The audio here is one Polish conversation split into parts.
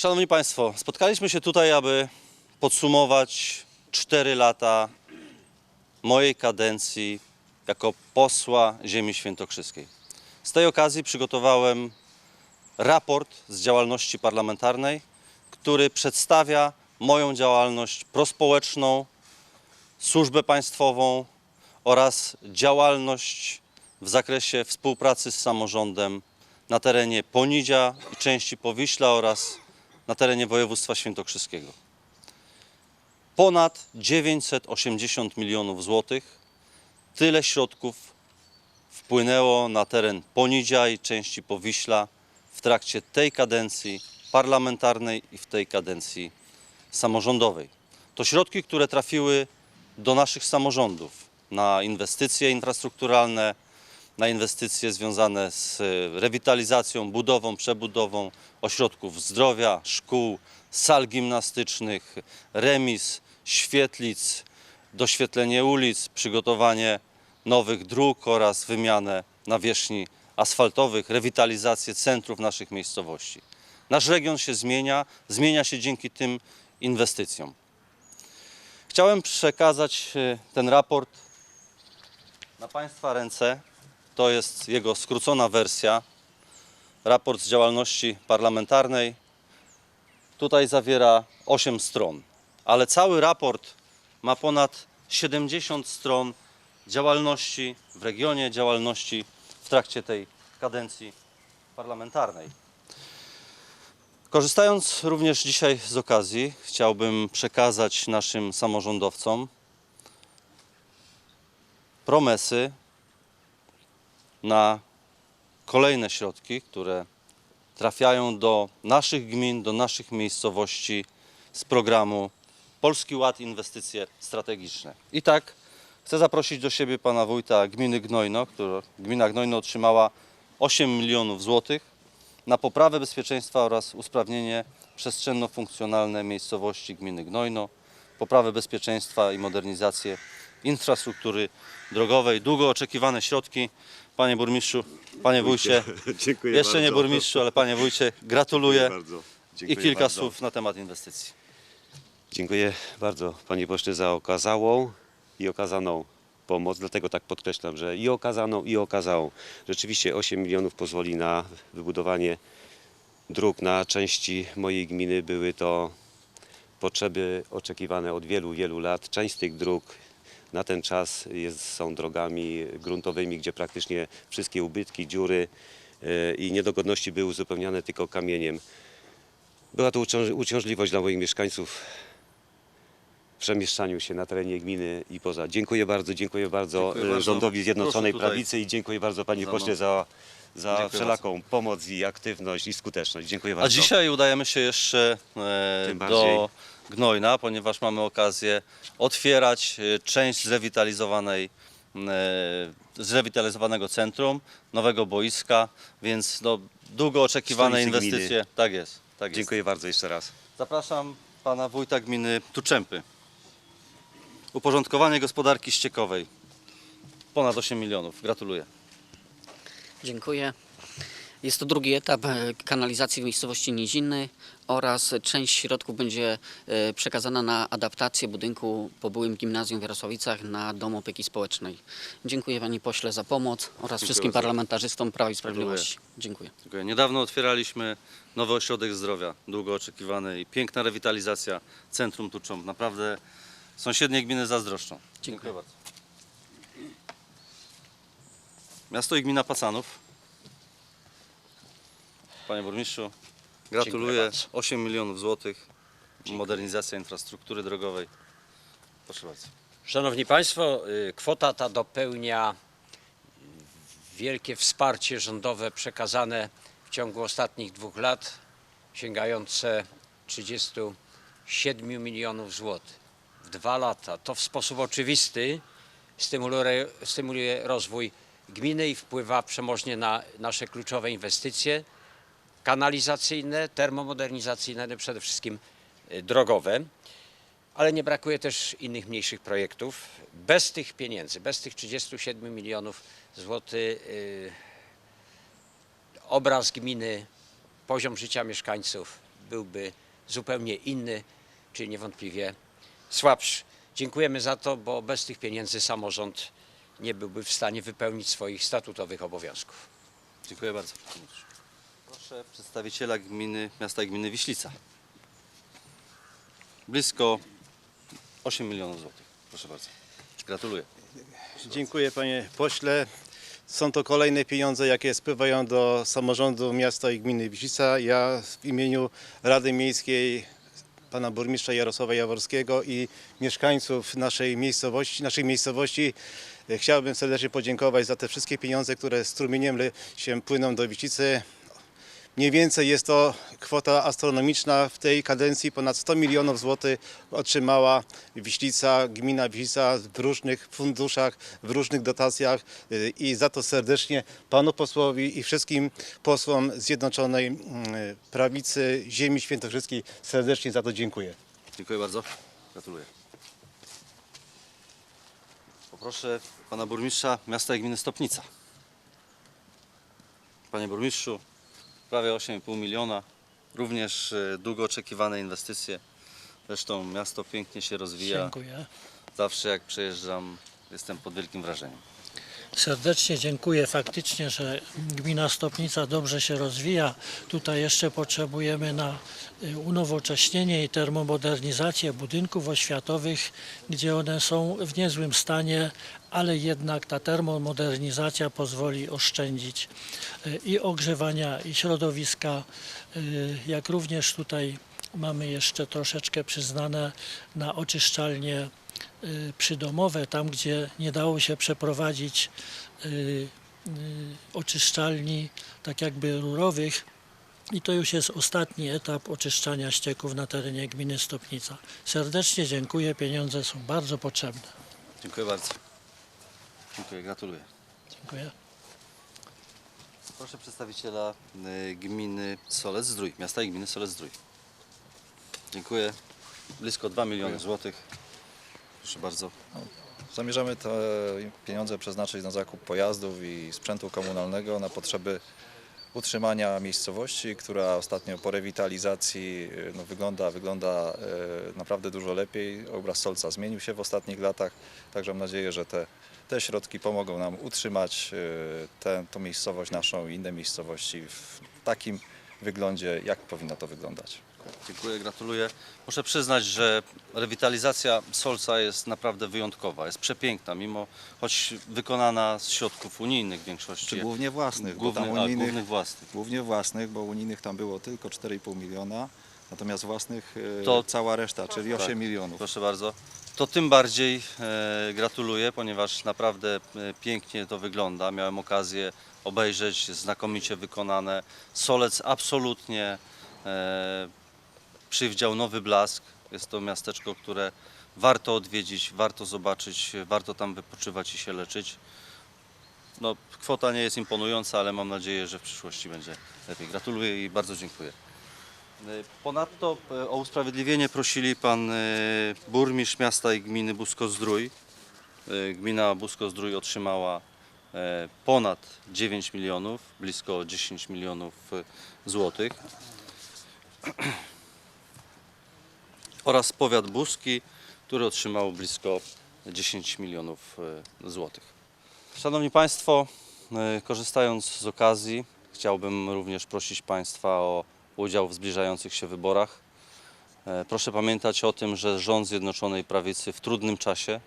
Szanowni Państwo, spotkaliśmy się tutaj, aby podsumować 4 lata mojej kadencji jako posła ziemi świętokrzyskiej. Z tej okazji przygotowałem raport z działalności parlamentarnej, który przedstawia moją działalność prospołeczną, służbę państwową oraz działalność w zakresie współpracy z samorządem na terenie Ponidzia i części Powiśla oraz na terenie województwa świętokrzyskiego. Ponad 980 milionów złotych tyle środków wpłynęło na teren Ponidzia i części Powiśla w trakcie tej kadencji parlamentarnej i w tej kadencji samorządowej. To środki, które trafiły do naszych samorządów na inwestycje infrastrukturalne, na inwestycje związane z e, rewitalizacją, budową, przebudową ośrodków zdrowia, szkół, sal gimnastycznych, remis, świetlic, doświetlenie ulic, przygotowanie nowych dróg oraz wymianę nawierzchni asfaltowych, rewitalizację centrów naszych miejscowości. Nasz region się zmienia, zmienia się dzięki tym inwestycjom. Chciałem przekazać e, ten raport na Państwa ręce. To jest jego skrócona wersja. Raport z działalności parlamentarnej. Tutaj zawiera 8 stron, ale cały raport ma ponad 70 stron działalności w regionie, działalności w trakcie tej kadencji parlamentarnej. Korzystając również dzisiaj z okazji, chciałbym przekazać naszym samorządowcom promesy na kolejne środki, które trafiają do naszych gmin, do naszych miejscowości z programu Polski Ład Inwestycje Strategiczne. I tak chcę zaprosić do siebie pana wójta gminy Gnojno, który gmina Gnojno otrzymała 8 milionów złotych na poprawę bezpieczeństwa oraz usprawnienie przestrzenno-funkcjonalne miejscowości gminy Gnojno, poprawę bezpieczeństwa i modernizację infrastruktury drogowej. Długo oczekiwane środki. Panie burmistrzu, panie wójcie, Dziękuję jeszcze nie bardzo. burmistrzu, ale panie wójcie, gratuluję bardzo. i Dziękuję kilka bardzo. słów na temat inwestycji. Dziękuję bardzo panie pośle za okazałą i okazaną pomoc. Dlatego tak podkreślam, że i okazaną i okazałą. Rzeczywiście 8 milionów pozwoli na wybudowanie dróg na części mojej gminy. Były to potrzeby oczekiwane od wielu, wielu lat. Część z tych dróg na ten czas jest, są drogami gruntowymi, gdzie praktycznie wszystkie ubytki, dziury e, i niedogodności były uzupełniane tylko kamieniem. Była to uciąż- uciążliwość dla moich mieszkańców w przemieszczaniu się na terenie gminy i poza. Dziękuję bardzo, dziękuję bardzo Dziękuję e, bardzo. rządowi Zjednoczonej Proszę tutaj. Prawicy i dziękuję bardzo panie pośle za, za Dziękuję wszelaką pomoc i aktywność i skuteczność. Dziękuję bardzo. A dzisiaj udajemy się jeszcze e, Tym do. Gnojna, ponieważ mamy okazję otwierać e, część zrewitalizowanej, e, zrewitalizowanego centrum, nowego boiska, więc no, długo oczekiwane Stolicy inwestycje. gminy. Tak jest. Tak jest. Dziękuję bardzo jeszcze raz. Zapraszam pana wójta gminy Tuczępy. Uporządkowanie gospodarki ściekowej. Ponad 8 milionów. Gratuluję. Dziękuję. Jest to drugi etap e, kanalizacji w miejscowości Niziny oraz część środków będzie e, przekazana na adaptację budynku po byłym gimnazjum w Jarosławicach na dom opieki społecznej. Dziękuję Panie Pośle za pomoc oraz wszystkim bardzo. parlamentarzystom Prawa i Sprawiedliwości. Dziękuję. Dziękuję. Niedawno otwieraliśmy nowy ośrodek zdrowia, długo oczekiwany i piękna rewitalizacja Centrum Tuczą. Naprawdę sąsiednie gminy zazdroszczą. Dziękuję. bardzo. Miasto i gmina Pacanów. Panie burmistrzu, gratuluję. bardzo. 8 milionów złotych. Modernizacja infrastruktury drogowej. Proszę bardzo. Szanowni Państwo, y, kwota ta dopełnia wielkie wsparcie rządowe przekazane w ciągu ostatnich dwóch lat, sięgające 37 milionów złotych. W dwa lata. To w sposób oczywisty stymuluje, stymuluje rozwój gminy i wpływa przemożnie na nasze kluczowe inwestycje kanalizacyjne, termomodernizacyjne, i przede wszystkim y, drogowe ale nie brakuje też innych mniejszych projektów. Bez tych pieniędzy, bez tych 37 milionów złotych y, obraz gminy, poziom życia mieszkańców byłby zupełnie inny, czyli niewątpliwie słabszy. Dziękujemy za to, bo bez tych pieniędzy samorząd nie byłby w stanie wypełnić swoich statutowych obowiązków. Dziękuję bardzo. Proszę przedstawiciela gminy, miasta i gminy Wiślica. Blisko 8 milionów złotych. Proszę bardzo. Gratuluję. Dziękuję panie pośle. Są to kolejne pieniądze, jakie spływają do samorządu miasta i gminy Wiślica. Ja w imieniu Rady Miejskiej pana burmistrza Jarosława Jaworskiego i mieszkańców naszej miejscowości, naszej miejscowości chciałbym serdecznie podziękować za te wszystkie pieniądze, które strumieniem się płyną do Wiślicy. Mniej więcej jest to kwota astronomiczna. W tej kadencji ponad 100 milionów złotych otrzymała Wiślica, gmina Wiślica w różnych funduszach, w różnych dotacjach y, i za to serdecznie panu posłowi i wszystkim posłom Zjednoczonej mm, Prawicy Ziemi Świętokrzyskiej serdecznie za to dziękuję. Dziękuję bardzo. Gratuluję. Poproszę pana burmistrza miasta i gminy Stopnica. Panie burmistrzu, prawie 8,5 miliona. Również e, długo oczekiwane inwestycje. Zresztą miasto pięknie się rozwija. Dziękuję. Zawsze jak przejeżdżam, jestem pod wielkim wrażeniem. Serdecznie dziękuję. Faktycznie, że gmina Stopnica dobrze się rozwija. Tutaj jeszcze potrzebujemy na y, unowocześnienie i termomodernizację budynków oświatowych, gdzie one są w niezłym stanie, ale jednak ta termomodernizacja pozwoli oszczędzić y, i ogrzewania, i środowiska, y, jak również tutaj mamy jeszcze troszeczkę przyznane na oczyszczalnie y, przydomowe, tam gdzie nie dało się przeprowadzić y, y, oczyszczalni tak jakby rurowych. I to już jest ostatni etap oczyszczania ścieków na terenie gminy Stopnica. Serdecznie dziękuję, pieniądze są bardzo potrzebne. Dziękuję bardzo. Dziękuję, gratuluję. Dziękuję. Proszę przedstawiciela gminy Solec Zdrój, miasta i gminy Solec Zdrój. Dziękuję. Blisko 2 miliony złotych. Proszę bardzo. Zamierzamy te pieniądze przeznaczyć na zakup pojazdów i sprzętu komunalnego na potrzeby utrzymania miejscowości, która ostatnio po rewitalizacji y, no, wygląda, wygląda y, naprawdę dużo lepiej. Obraz Solca zmienił się w ostatnich latach, także mam nadzieję, że te, te środki pomogą nam utrzymać y, tę tą miejscowość naszą i inne miejscowości w takim wyglądzie, jak powinno to wyglądać. Dziękuję, gratuluję. Muszę przyznać, że rewitalizacja Solca jest naprawdę wyjątkowa, jest przepiękna, mimo choć wykonana z środków unijnych w większości. Czy głównie własnych, bo Główny, tam a, unijnych, głównych własnych. głównie własnych, bo unijnych tam było tylko 4,5 miliona, natomiast własnych e, To- cała reszta, czyli 8 Tak, milionów. Proszę bardzo. To tym bardziej e, gratuluję, ponieważ naprawdę e, pięknie to wygląda. Miałem okazję obejrzeć, znakomicie wykonane. Solec absolutnie e, przywdział nowy blask. Jest to miasteczko, które warto odwiedzić, warto zobaczyć, warto tam wypoczywać i się leczyć. No, kwota nie jest imponująca, ale mam nadzieję, że w przyszłości będzie lepiej. Gratuluję i bardzo dziękuję. E, Ponadto e, o usprawiedliwienie prosili pan e, burmistrz miasta i gminy Busko-Zdrój. Gmina Busko-Zdrój otrzymała ponad 9 milionów, blisko 10 milionów złotych. Oraz powiat buski, który otrzymał blisko 10 milionów e, złotych. Szanowni Państwo, e, korzystając z okazji, chciałbym również prosić Państwa o udział w zbliżających się wyborach. E, Proszę pamiętać o tym, że rząd Zjednoczonej Prawicy w trudnym czasie,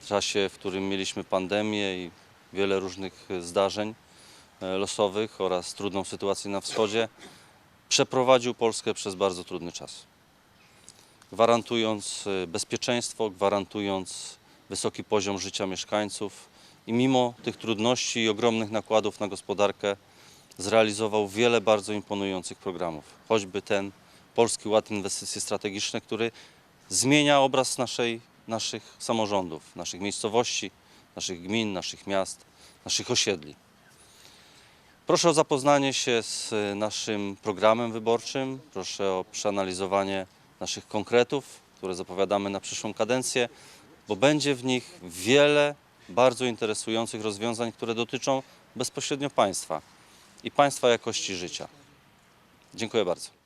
w czasie, w którym mieliśmy pandemię i wiele różnych zdarzeń losowych oraz trudną sytuację na wschodzie, przeprowadził Polskę przez bardzo trudny czas. Gwarantując e, bezpieczeństwo, gwarantując wysoki poziom życia mieszkańców i mimo tych trudności i ogromnych nakładów na gospodarkę zrealizował wiele bardzo imponujących programów. Choćby ten Polski Ład Inwestycje Strategiczne, który zmienia obraz naszej, naszych samorządów, naszych miejscowości, naszych gmin, naszych miast, naszych osiedli. Proszę o zapoznanie się z e, naszym programem wyborczym, proszę o przeanalizowanie naszych konkretów, które zapowiadamy na przyszłą kadencję, bo będzie w nich wiele bardzo interesujących rozwiązań, które dotyczą bezpośrednio państwa i państwa jakości życia. Dziękuję bardzo.